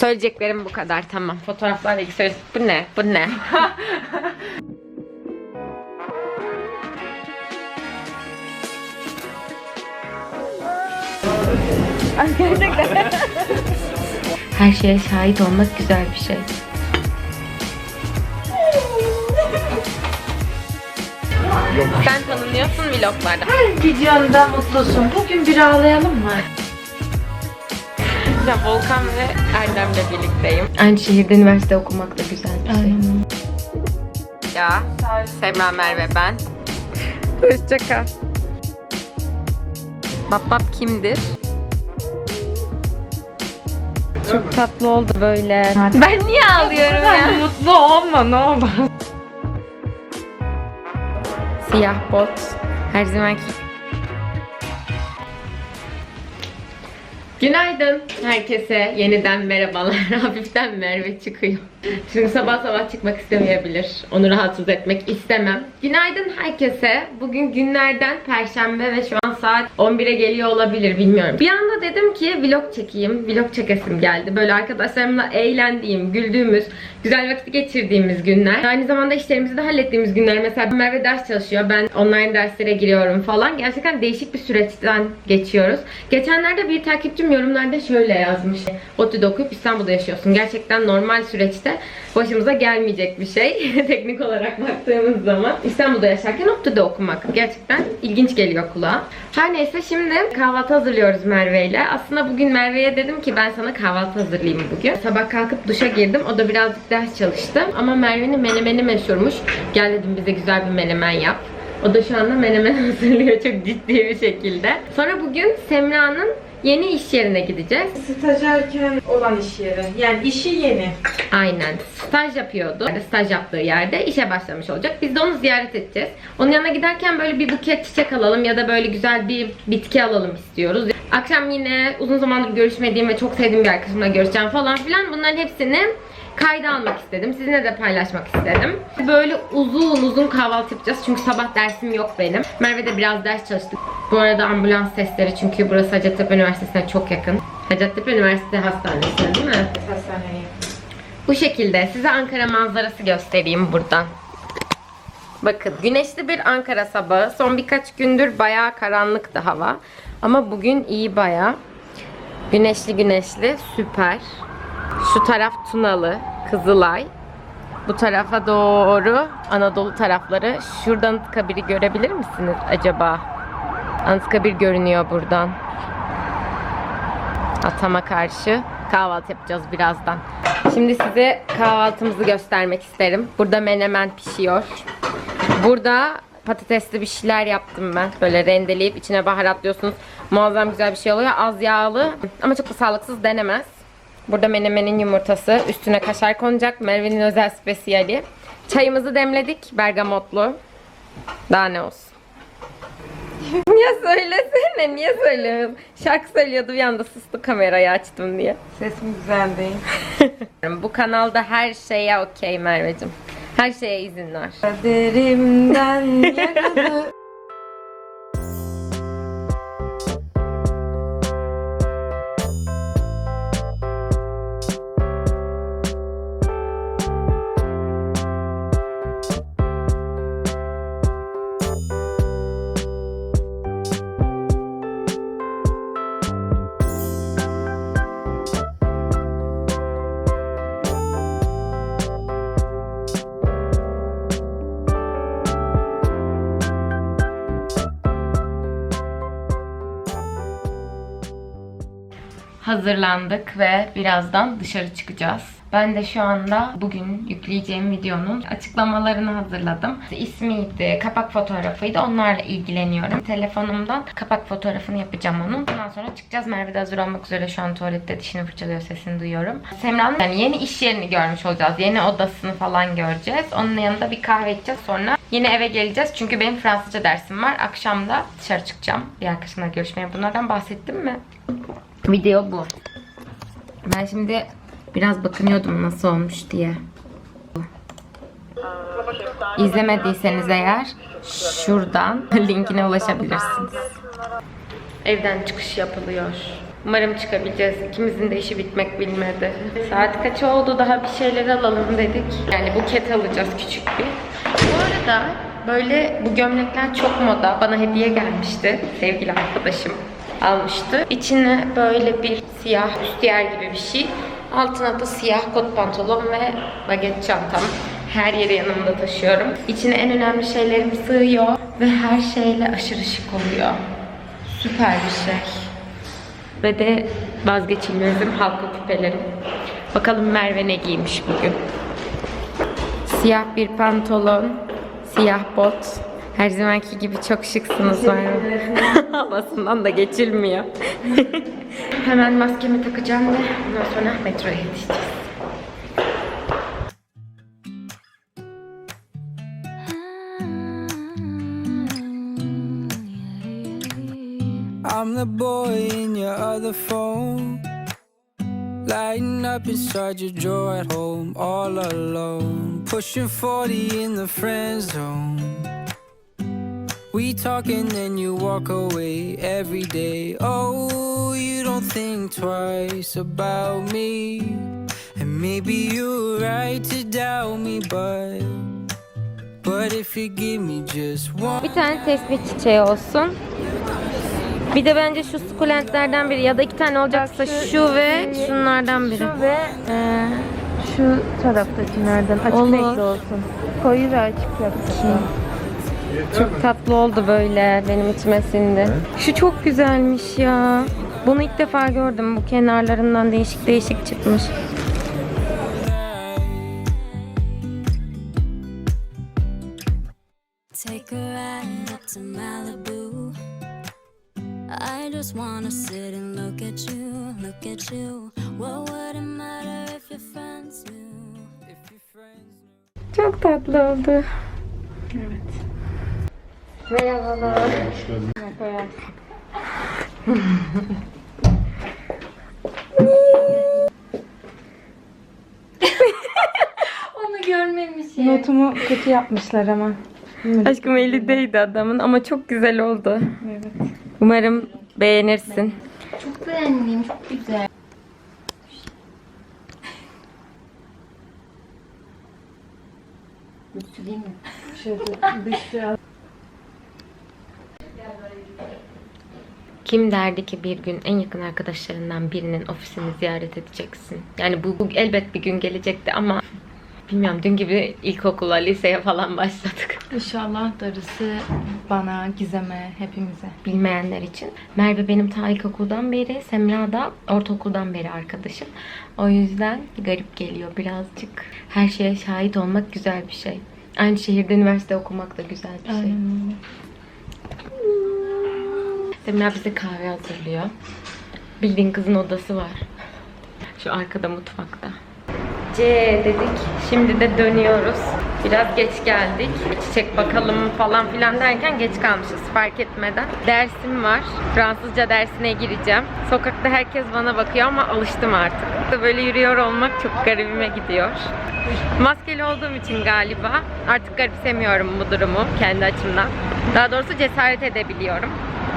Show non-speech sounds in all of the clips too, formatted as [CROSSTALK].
Söyleyeceklerim bu kadar tamam. Fotoğraflarla ilgili söyle- Bu ne? Bu ne? [LAUGHS] Her şeye şahit olmak güzel bir şey. Sen tanınıyorsun vloglarda. Videonda mutlusun. Bugün bir ağlayalım mı? Ya Volkan ve Erdem'le birlikteyim. Aynı şehirde üniversite okumak da güzel bir şey. Ya Semra Merve ben. Hoşçakal. Bap bap kimdir? Çok tatlı oldu böyle. Ben niye ağlıyorum ya? Mutlu olma ne olur. Siyah bot. Her zamanki. Günaydın herkese. Yeniden merhabalar. [LAUGHS] Hafiften Merve çıkıyor. Çünkü sabah sabah çıkmak istemeyebilir. Onu rahatsız etmek istemem. Günaydın herkese. Bugün günlerden Perşembe ve şu an saat 11'e geliyor olabilir bilmiyorum. Bir anda dedim ki vlog çekeyim. Vlog çekesim geldi. Böyle arkadaşlarımla eğlendiğim, güldüğümüz, güzel vakit geçirdiğimiz günler. Aynı zamanda işlerimizi de hallettiğimiz günler. Mesela Merve ders çalışıyor. Ben online derslere giriyorum falan. Gerçekten değişik bir süreçten geçiyoruz. Geçenlerde bir takipçim yorumlarda şöyle yazmış. ODTÜ'de okuyup İstanbul'da yaşıyorsun. Gerçekten normal süreçte başımıza gelmeyecek bir şey. [LAUGHS] Teknik olarak baktığımız zaman. İstanbul'da yaşarken ODTÜ'de okumak. Gerçekten ilginç geliyor kulağa. Her neyse şimdi kahvaltı hazırlıyoruz Merve ile. Aslında bugün Merve'ye dedim ki ben sana kahvaltı hazırlayayım bugün. Sabah kalkıp duşa girdim. O da birazcık ders çalıştı. Ama Merve'nin menemeni meşhurmuş. Gel dedim bize güzel bir menemen yap. O da şu anda menemen [LAUGHS] hazırlıyor çok ciddi bir şekilde. Sonra bugün Semra'nın yeni iş yerine gideceğiz. Stajyerken olan iş yeri. Yani işi yeni. Aynen. Staj yapıyordu. Yani Staj yaptığı yerde işe başlamış olacak. Biz de onu ziyaret edeceğiz. Onun yanına giderken böyle bir buket çiçek alalım ya da böyle güzel bir bitki alalım istiyoruz. Akşam yine uzun zamandır görüşmediğim ve çok sevdiğim bir arkadaşımla görüşeceğim falan filan. Bunların hepsini kayda almak istedim. Sizinle de paylaşmak istedim. Böyle uzun uzun kahvaltı yapacağız. Çünkü sabah dersim yok benim. Merve de biraz ders çalıştık. Bu arada ambulans sesleri çünkü burası Hacettepe Üniversitesi'ne çok yakın. Hacettepe Üniversite Hastanesi değil mi? Hastaneye. Bu şekilde size Ankara manzarası göstereyim buradan. Bakın güneşli bir Ankara sabahı. Son birkaç gündür bayağı karanlıktı hava. Ama bugün iyi bayağı. Güneşli güneşli süper. Şu taraf Tunalı, Kızılay. Bu tarafa doğru Anadolu tarafları. Şuradan Anıtkabir'i görebilir misiniz acaba? Anıtkabir görünüyor buradan. Atama karşı kahvaltı yapacağız birazdan. Şimdi size kahvaltımızı göstermek isterim. Burada menemen pişiyor. Burada patatesli bir şeyler yaptım ben. Böyle rendeleyip içine baharatlıyorsunuz. Muazzam güzel bir şey oluyor. Az yağlı ama çok da sağlıksız denemez. Burada menemenin yumurtası. Üstüne kaşar konacak. Merve'nin özel spesiyali. Çayımızı demledik. Bergamotlu. Daha ne olsun. [LAUGHS] Niye söylesene? Niye söylüyorsun? Şarkı söylüyordu bir anda sustu kamerayı açtım diye. Sesim güzel değil. [LAUGHS] Bu kanalda her şeye okey Merveciğim. Her şeye izin var. Kaderimden yaralı. Hazırlandık ve birazdan dışarı çıkacağız. Ben de şu anda bugün yükleyeceğim videonun açıklamalarını hazırladım. İsmiydi, kapak fotoğrafıydı. Onlarla ilgileniyorum. Telefonumdan kapak fotoğrafını yapacağım onun. Ondan sonra çıkacağız. Merve de hazır olmak üzere şu an tuvalette dişini fırçalıyor sesini duyuyorum. Semra'nın yani yeni iş yerini görmüş olacağız. Yeni odasını falan göreceğiz. Onun yanında bir kahve içeceğiz. Sonra yine eve geleceğiz. Çünkü benim Fransızca dersim var. Akşam da dışarı çıkacağım. Bir arkadaşımla görüşmeye. Bunlardan bahsettim mi? Video bu. Ben şimdi biraz bakınıyordum nasıl olmuş diye. İzlemediyseniz eğer şuradan [LAUGHS] linkine ulaşabilirsiniz. Evden çıkış yapılıyor. Umarım çıkabileceğiz. İkimizin de işi bitmek bilmedi. Saat kaç oldu? Daha bir şeyler alalım dedik. Yani buket alacağız küçük bir. Bu arada böyle bu gömlekler çok moda. Bana hediye gelmişti. Sevgili arkadaşım almıştı. İçine böyle bir siyah üstiyer gibi bir şey. Altına da siyah kot pantolon ve baget çantam. Her yere yanımda taşıyorum. İçine en önemli şeylerim sığıyor ve her şeyle aşırı şık oluyor. Süper bir şey. Ve de vazgeçilmezim halka küpelerim. Bakalım Merve ne giymiş bugün. Siyah bir pantolon, siyah bot. Her zamanki gibi çok şıksınız Merve. [LAUGHS] Havasından da geçilmiyor. [LAUGHS] Hemen maskemi takacağım ve ondan sonra metroya yetişeceğiz. I'm the boy in your other phone. Lighting up inside your drawer at home, all alone. Pushing 40 in the friend zone. We talk and then you walk away every day. Oh, you don't think twice about me. And maybe you're right to doubt me, but. But if you give me just one. Bir tane tesbih çiçeği olsun. Bir de bence şu sukulentlerden biri ya da iki tane olacaksa şu, ve şunlardan biri. Şu ve e, şu taraftakilerden açık Olur. renkli olsun. Koyu ve açık yapacağım. Çok tatlı oldu böyle benim içime sindi. Şu çok güzelmiş ya. Bunu ilk defa gördüm. Bu kenarlarından değişik değişik çıkmış. Take a ride up to Malibu. I just wanna sit and look at you, look at you. What would it matter if your friends knew? If your friends Çok tatlı oldu. Evet. Merhabalar. [LAUGHS] Onu görmemişim. Notumu kötü yapmışlar ama. Aşkım elindeydi adamın ama çok güzel oldu. Evet. Umarım beğenirsin. Çok beğendim, çok güzel. Değil mi? Şöyle dışı Kim derdi ki bir gün en yakın arkadaşlarından birinin ofisini ziyaret edeceksin? Yani bu, bu elbet bir gün gelecekti ama bilmiyorum dün gibi ilkokula, liseye falan başladık. İnşallah darısı bana, Gizem'e, hepimize. Bilmeyenler için. Merve benim ta ilkokuldan beri, Semra da ortaokuldan beri arkadaşım. O yüzden garip geliyor birazcık. Her şeye şahit olmak güzel bir şey. Aynı şehirde üniversite okumak da güzel bir şey. Aynen. Semra bize kahve hazırlıyor. Bildiğin kızın odası var. Şu arkada mutfakta. C dedik. Şimdi de dönüyoruz. Biraz geç geldik. Çiçek bakalım falan filan derken geç kalmışız fark etmeden. Dersim var. Fransızca dersine gireceğim. Sokakta herkes bana bakıyor ama alıştım artık. Böyle yürüyor olmak çok garibime gidiyor. Maskeli olduğum için galiba artık garipsemiyorum bu durumu kendi açımdan. Daha doğrusu cesaret edebiliyorum.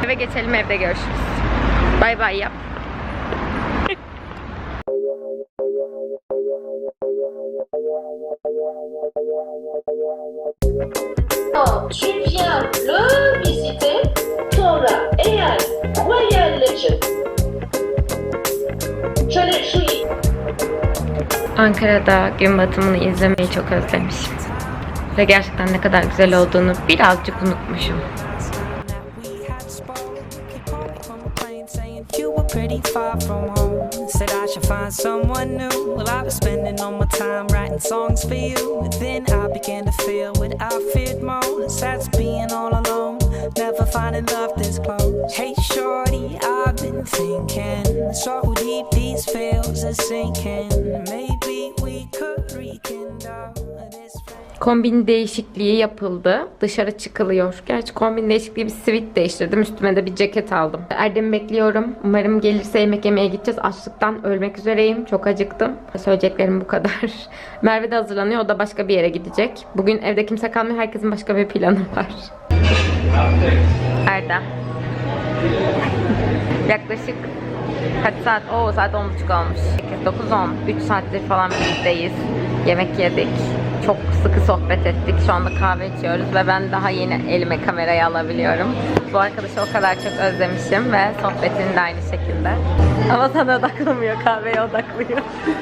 Eve geçelim evde görüşürüz. Bay bay yap. tu viens le visiter, sonra eğer Ankara'da gün batımını izlemeyi çok özlemişim. Ve gerçekten ne kadar güzel olduğunu birazcık unutmuşum. Pretty far from home. Said I should find someone new. Well, I was spending all my time writing songs for you. Then I began to feel what I feared most. That's being all alone. Never finding love this close. Hey, shorty, I've been thinking. So deep these feels are sinking. Maybe we could rekindle this. Kombin değişikliği yapıldı. Dışarı çıkılıyor. Gerçi kombin değişikliği bir sivit değiştirdim. Üstüme de bir ceket aldım. Erdem'i bekliyorum. Umarım gelirse yemek yemeye gideceğiz. Açlıktan ölmek üzereyim. Çok acıktım. Söyleyeceklerim bu kadar. [LAUGHS] Merve de hazırlanıyor. O da başka bir yere gidecek. Bugün evde kimse kalmıyor. Herkesin başka bir planı var. Erda. [LAUGHS] Yaklaşık Kaç saat? Oo saat 10.30 olmuş. 9 10 3 saattir falan birlikteyiz. Yemek yedik. Çok sıkı sohbet ettik. Şu anda kahve içiyoruz ve ben daha yeni elime kamerayı alabiliyorum. Bu arkadaşı o kadar çok özlemişim ve sohbetini de aynı şekilde. Ama sana odaklamıyor, kahveye odaklıyor.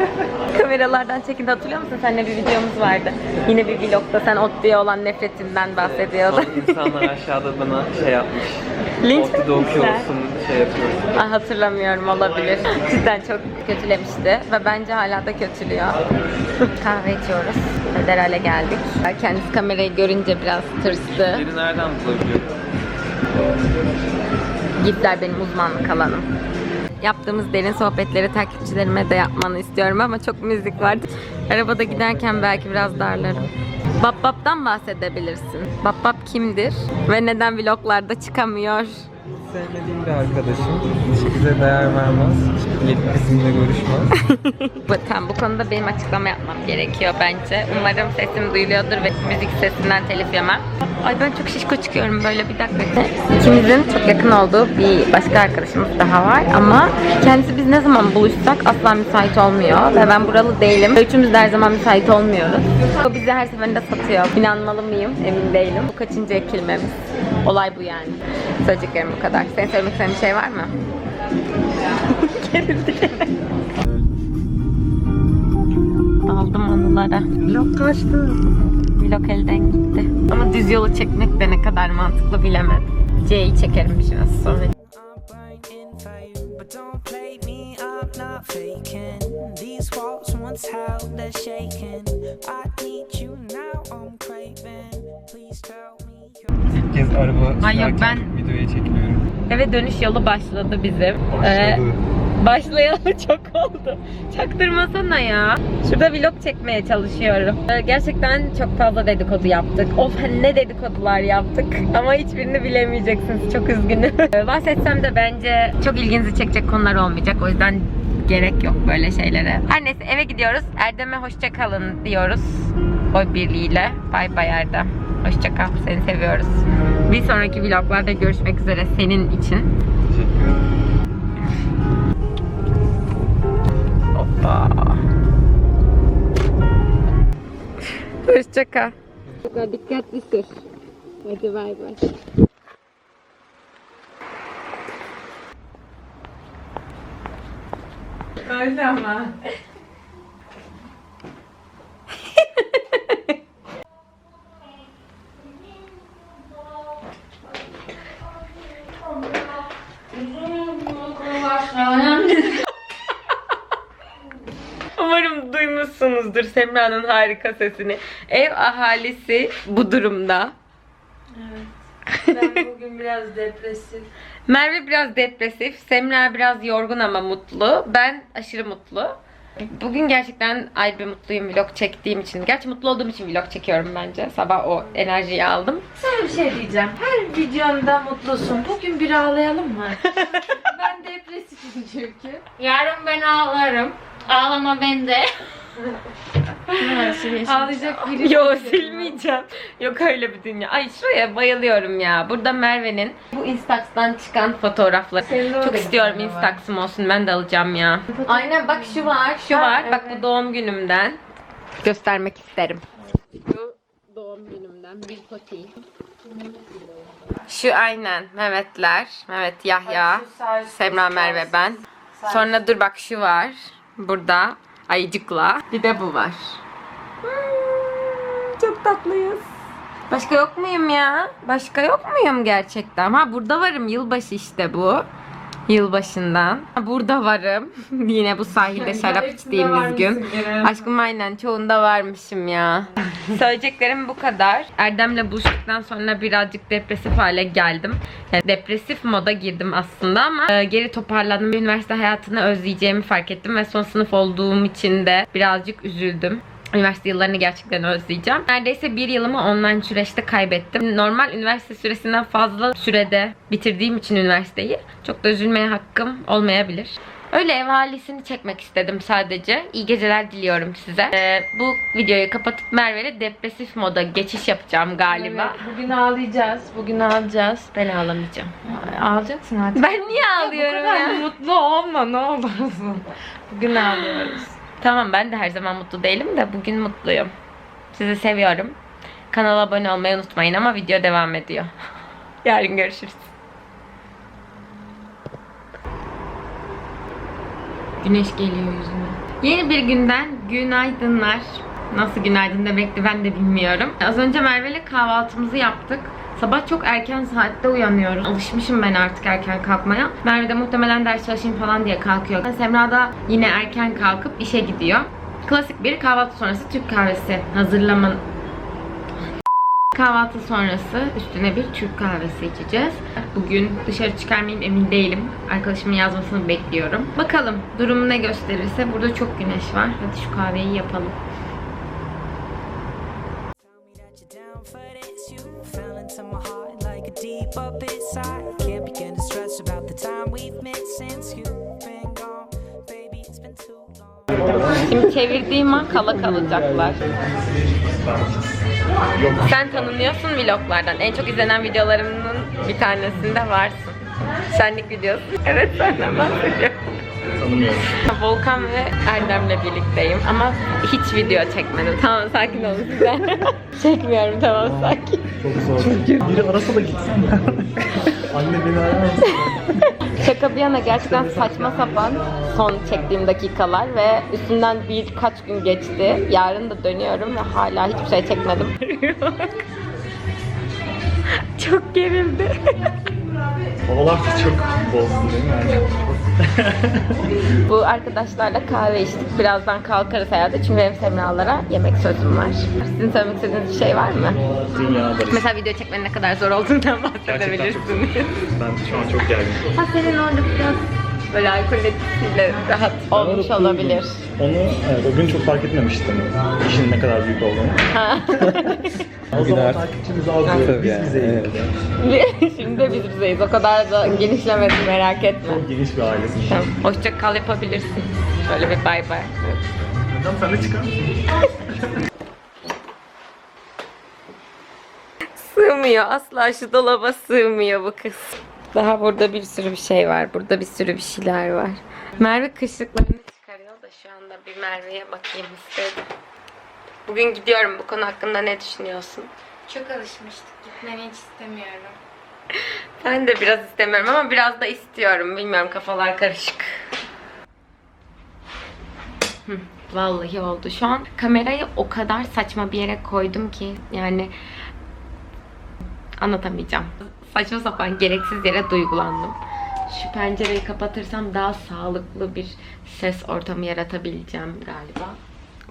[LAUGHS] Kameralardan çekindi hatırlıyor musun? Seninle bir videomuz vardı. Yine bir vlogda sen ODTÜ'ye olan nefretinden bahsediyordun. İnsanlar aşağıda bana şey yapmış. Linç mi okuyorsun, şey yapıyorsun. Ay, hatırlamıyorum olabilir. Cidden çok kötülemişti ve bence hala da kötülüyor. [LAUGHS] Kahve içiyoruz. Federale geldik. Kendisi kamerayı görünce biraz tırstı. Biri nereden bulabiliyor? Gitler benim uzmanlık alanım. Yaptığımız derin sohbetleri takipçilerime de yapmanı istiyorum ama çok müzik vardı. Arabada giderken belki biraz darlarım. Babbap'tan bahsedebilirsin. Babbap kimdir ve neden vloglarda çıkamıyor? Sevmediğim bir arkadaşım. Bize değer vermez. Bizimle görüşmez. [LAUGHS] Bakın bu konuda benim açıklama yapmam gerekiyor bence. Umarım sesim duyuluyordur ve müzik sesinden telif yemem. Ay ben çok şişko çıkıyorum böyle bir dakika. İkimizin çok yakın olduğu bir başka arkadaşımız daha var ama kendisi biz ne zaman buluşsak asla müsait olmuyor ve ben buralı değilim. Üçümüz de her zaman müsait olmuyoruz. O bizi her seferinde satıyor. İnanmalı mıyım emin değilim. Bu kaçıncı ekilmemiz. Olay bu yani. Söyleyeceklerim bu kadar. Senin söylemek istediğin bir şey var mı? Gerildi [LAUGHS] gene. Daldım anılara. Vlog kaçtı. Vlog elden gitti. Ama düz yolu çekmek de ne kadar mantıklı bilemedim. C'yi çekerim bir şey nasıl sonra. I need you now, I'm craving. Please tell kez araba Ay yok, sürerken ben- videoya çekiliyorum. Eve dönüş yolu başladı bizim. Ee, Başladı. Başlayalı [LAUGHS] çok oldu. Çaktırmasana ya. Şurada vlog çekmeye çalışıyorum. Ee, Gerçekten çok fazla dedikodu yaptık. Of ne dedikodular yaptık. [LAUGHS] Ama hiçbirini bilemeyeceksiniz. Çok üzgünüm. [LAUGHS] Ee, Bahsetsem de bence çok ilginizi çekecek konular olmayacak. O yüzden gerek yok böyle şeylere. Her neyse eve gidiyoruz. Erdem'e hoşça kalın diyoruz. Oy birliğiyle. Bay bay Erdem. Hoşça kal. Seni seviyoruz. Bir sonraki vloglarda görüşmek üzere senin için. Teşekkür ederim. Hoppa. Hoşça kal. Dikkatli sür. Hadi bay bay. Öyle ama. Umarım duymuşsunuzdur Semra'nın harika sesini. Ev ahalisi bu durumda. Ben bugün biraz depresif. [LAUGHS] Merve biraz depresif, Semra biraz yorgun ama mutlu. Ben aşırı mutlu. Bugün gerçekten ayrı bir mutluyum vlog çektiğim için. Gerçi mutlu olduğum için vlog çekiyorum bence. Sabah o enerjiyi aldım. Sana bir şey diyeceğim. Her videonda mutlusun. Bugün bir ağlayalım mı? [LAUGHS] ben depresifim çünkü. Yarın ben ağlarım. Ağlama bende. Ağlayacak biri Yo yok. silmeyeceğim. Yok öyle bir dünya. Ay şuraya bayılıyorum ya. Burada Merve'nin bu Instax'tan çıkan fotoğrafları. Senin orada Çok bir istiyorum tane var. Instax'ım olsun. Ben de alacağım ya. Aynen bak şu var. Şu Ha, var. Bak bu doğum günümden. Göstermek isterim. Şu doğum günümden bir poti. Şu aynen Mehmetler. Mehmet Yahya. Semra Merve ben. Sonra dur bak şu var. Burada ayıcıkla. Bir de bu var. Hmm, çok tatlıyız. Başka yok muyum ya? Başka yok muyum gerçekten? Ha burada varım. Yılbaşı işte bu. Yılbaşından. Burada varım. [LAUGHS] Yine bu sahilde şarap içtiğimiz gün. Aşkım aynen çoğunda varmışım ya. [LAUGHS] Söyleyeceklerim bu kadar. Erdem'le buluştuktan sonra birazcık depresif hale geldim. Yani depresif moda girdim aslında ama e, geri toparladım. Üniversite hayatını özleyeceğimi fark ettim ve son sınıf olduğum için de birazcık üzüldüm. Üniversite yıllarını gerçekten özleyeceğim. Neredeyse bir yılımı online süreçte kaybettim. Normal üniversite süresinden fazla sürede bitirdiğim için üniversiteyi çok da üzülmeye hakkım olmayabilir. Öyle ev halisini çekmek istedim sadece. İyi geceler diliyorum size. Ee, bu videoyu kapatıp Merve'yle depresif moda geçiş yapacağım galiba. Evet, bugün ağlayacağız. Bugün ağlayacağız. Ben ağlamayacağım. Ağlayacaksın artık. Ben niye ağlıyorum Bu kadar ya? mutlu olma ne olursun. Bugün ağlıyoruz. Tamam ben de her zaman mutlu değilim de bugün mutluyum. Sizi seviyorum. Kanala abone olmayı unutmayın ama video devam ediyor. [LAUGHS] Yarın görüşürüz. Güneş geliyor yüzüme. Yeni bir günden günaydınlar. Nasıl günaydın demekti ben de bilmiyorum. Az önce Merve ile kahvaltımızı yaptık. Sabah çok erken saatte uyanıyoruz. Alışmışım ben artık erken kalkmaya. Merve de muhtemelen ders çalışayım falan diye kalkıyor. Semra da yine erken kalkıp işe gidiyor. Klasik bir kahvaltı sonrası Türk kahvesi hazırlaman Kahvaltı sonrası üstüne bir Türk kahvesi içeceğiz. Bugün dışarı çıkar mıyım emin değilim. Arkadaşımın yazmasını bekliyorum. Bakalım durumu ne gösterirse. Burada çok güneş var. Hadi şu kahveyi yapalım. Deep up inside. Can't begin to stress about the time we've missed since you've been gone. Baby, it's been too long. Şimdi çevirdiğim an kala kalacaklar. Sen tanınıyorsun vloglardan. En çok izlenen videolarımın bir tanesinde varsın. Şenlik videosu. Evet senden bahsediyorum. Tanımıyorum. Volkan ve Erdem'le birlikteyim ama hiç video çekmedim. Tamam sakin olun güzel. [LAUGHS] Çekmiyorum tamam sakin. Çok zor. Biri arasa da gitsin. [LAUGHS] Anne beni mısın? Şaka bir yana gerçekten saçma sapan son çektiğim dakikalar ve üstünden birkaç gün geçti. Yarın da dönüyorum ve hala hiçbir şey çekmedim. [LAUGHS] Çok gerildi. Babalar da çok bozdu değil mi? Yani Bu arkadaşlarla kahve içtik. Birazdan kalkarız herhalde çünkü benim Semra'lara yemek sözüm var. Sizin söylemek istediğiniz bir şey var mı? Dünya barış. Mesela video çekmenin ne kadar zor olduğundan Gerçekten çok bahsedebilirsiniz. Ben şu an çok gerginim. Ha senin orada biraz böyle alkol etkisiyle rahat olmuş Arada olabilir. Onu evet, o gün çok fark etmemiştim. İşin ne kadar büyük olduğunu. Ha. [LAUGHS] O zaman artık- takipçimiz az diyor. Tabii Biz yani, bizeyiz. evet. Şimdi de biz bizeyiz. O kadar da genişlemedim merak etme. Çok geniş bir ailesin. Tamam. Hoşça kal yapabilirsin. Şöyle bir bay bay. Tamam sen de çıkar mısın? Sığmıyor. Asla şu dolaba sığmıyor bu kız. Daha burada bir sürü bir şey var. Burada bir sürü bir şeyler var. Merve kışlıklarını çıkarıyor da şu anda bir Merve'ye bakayım istedim. Bugün gidiyorum. Bu konu hakkında ne düşünüyorsun? Çok alışmıştık. Gitmeni hiç istemiyorum. [LAUGHS] Ben de biraz istemiyorum ama biraz da istiyorum. Bilmiyorum kafalar karışık. Vallahi oldu. Şu an kamerayı o kadar saçma bir yere koydum ki yani anlatamayacağım. Saçma sapan gereksiz yere duygulandım. Şu pencereyi kapatırsam daha sağlıklı bir ses ortamı yaratabileceğim galiba.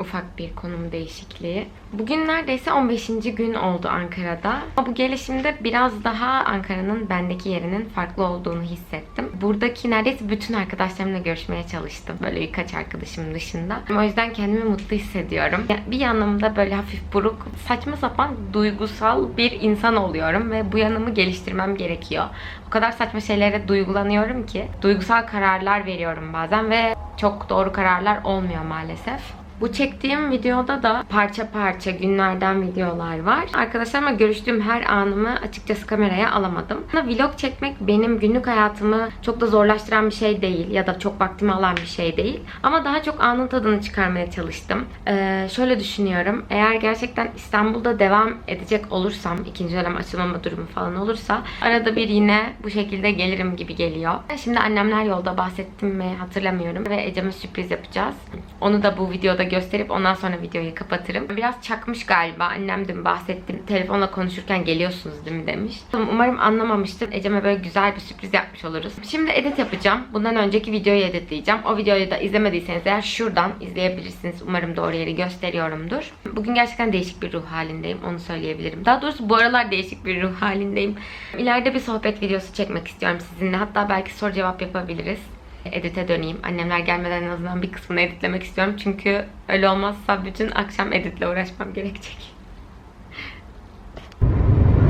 Ufak bir konum değişikliği. Bugün neredeyse 15. gün oldu Ankara'da. Ama bu gelişimde biraz daha Ankara'nın bendeki yerinin farklı olduğunu hissettim. Buradaki neredeyse bütün arkadaşlarımla görüşmeye çalıştım. Böyle birkaç arkadaşım dışında. O yüzden kendimi mutlu hissediyorum. Bir yanımda böyle hafif buruk, saçma sapan duygusal bir insan oluyorum ve bu yanımı geliştirmem gerekiyor. O kadar saçma şeylere duygulanıyorum ki duygusal kararlar veriyorum bazen ve çok doğru kararlar olmuyor maalesef. Bu çektiğim videoda da parça parça günlerden videolar var. Arkadaşlarımla görüştüğüm her anımı açıkçası kameraya alamadım. Ama Vlog çekmek benim günlük hayatımı çok da zorlaştıran bir şey değil ya da çok vaktimi alan bir şey değil. Ama daha çok anın tadını çıkarmaya çalıştım. Ee, şöyle düşünüyorum. Eğer gerçekten İstanbul'da devam edecek olursam, ikinci dönem açılmama durumu falan olursa arada bir yine bu şekilde gelirim gibi geliyor. Şimdi annemler yolda bahsettim mi hatırlamıyorum ve Ecem'e sürpriz yapacağız. Onu da bu videoda gösterip ondan sonra videoyu kapatırım. Biraz çakmış galiba. Annem dün bahsettim. Telefonla konuşurken geliyorsunuz değil mi demiş. Umarım anlamamıştır. Ecem'e böyle güzel bir sürpriz yapmış oluruz. Şimdi edit yapacağım. Bundan önceki videoyu editleyeceğim. O videoyu da izlemediyseniz eğer şuradan izleyebilirsiniz. Umarım doğru yeri gösteriyorumdur. Bugün gerçekten değişik bir ruh halindeyim. Onu söyleyebilirim. Daha doğrusu bu aralar değişik bir ruh halindeyim. İleride bir sohbet videosu çekmek istiyorum sizinle. Hatta belki soru cevap yapabiliriz edite döneyim. Annemler gelmeden en azından bir kısmını editlemek istiyorum. Çünkü öyle olmazsa bütün akşam editle uğraşmam gerekecek.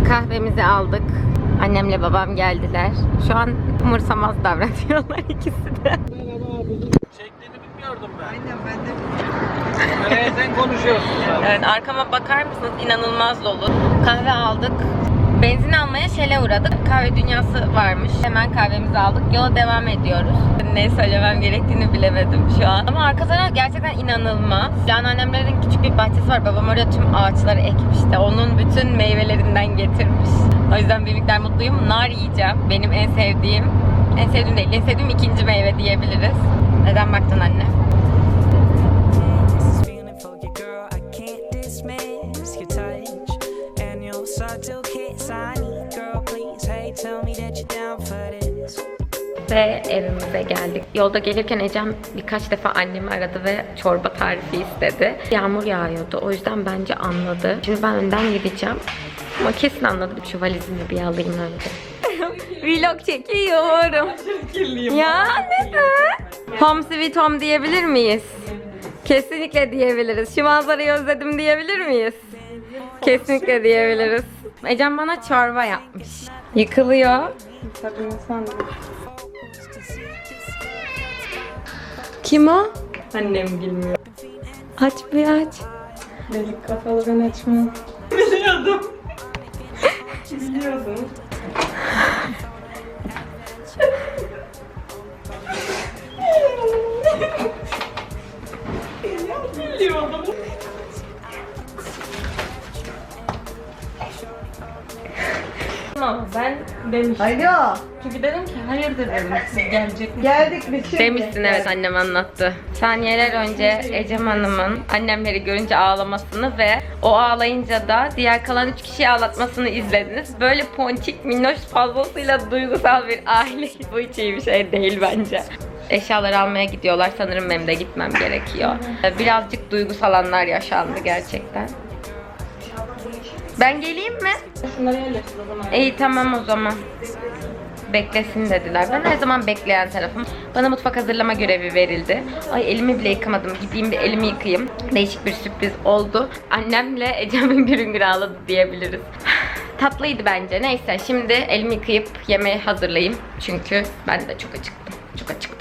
Kahvemizi aldık. Annemle babam geldiler. Şu an umursamaz davranıyorlar [LAUGHS] ikisi de. gördüm ben. Aynen ben de. Nereye sen konuşuyorsun sen? Evet arkama bakar mısınız? İnanılmaz dolu. Kahve aldık. Benzin almaya Shell'e uğradık. Kahve dünyası varmış. Hemen kahvemizi aldık. Yola devam ediyoruz. Ne söylemem gerektiğini bilemedim şu an. Ama arka taraf gerçekten inanılmaz. Can annemlerin küçük bir bahçesi var. Babam oraya tüm ağaçları ekmiş de. Onun bütün meyvelerinden getirmiş. O yüzden bir miktar mutluyum. Nar yiyeceğim. Benim en sevdiğim. En sevdiğim değil. En sevdiğim ikinci meyve diyebiliriz. Neden baktın anne? Ve evimize geldik. Yolda gelirken Ecem birkaç defa annemi aradı ve çorba tarifi istedi. Yağmur yağıyordu. O yüzden bence anladı. Şimdi ben önden gideceğim. Ama kesin anladım. Şu valizimi bir alayım önce. [LAUGHS] Vlog çekiyorum. ya neden? Home sweet home diyebilir miyiz? Kesinlikle diyebiliriz. Şu manzarayı özledim diyebilir miyiz? Kesinlikle diyebiliriz. Ecem bana çorba yapmış. Yıkılıyor. Kim o? Annem bilmiyor. Aç bir aç. Delik kafalı ben açmam. [LAUGHS] Biliyordum. Biliyordum. Biliyordum. Ama ben demiştim. Alo. Çünkü dedim ki hayırdır dedim. Siz gelecek mi? Geldik biz şimdi. Demişsin evet annem anlattı. Saniyeler önce Ecem Hanım'ın annemleri görünce ağlamasını ve o ağlayınca da diğer kalan üç kişiyi ağlatmasını izlediniz. Böyle ponçik minnoş fazlasıyla duygusal bir aile [LAUGHS] bu hiç iyi bir şey değil bence. Eşyaları almaya gidiyorlar. Sanırım benim de gitmem gerekiyor. Birazcık duygusal anlar yaşandı gerçekten. Ben geleyim mi? Şunları yerleştir. İyi tamam o zaman. Beklesin dediler. Ben her zaman bekleyen tarafım. Bana mutfak hazırlama görevi verildi. Ay elimi bile yıkamadım. Gideyim bir elimi yıkayayım. Değişik bir sürpriz oldu. Annemle Ecem'in bir gün ağladı diyebiliriz. [LAUGHS] Tatlıydı bence. Neyse şimdi elimi yıkayıp yemeği hazırlayayım. Çünkü ben de çok acıktım. Çok acıktım.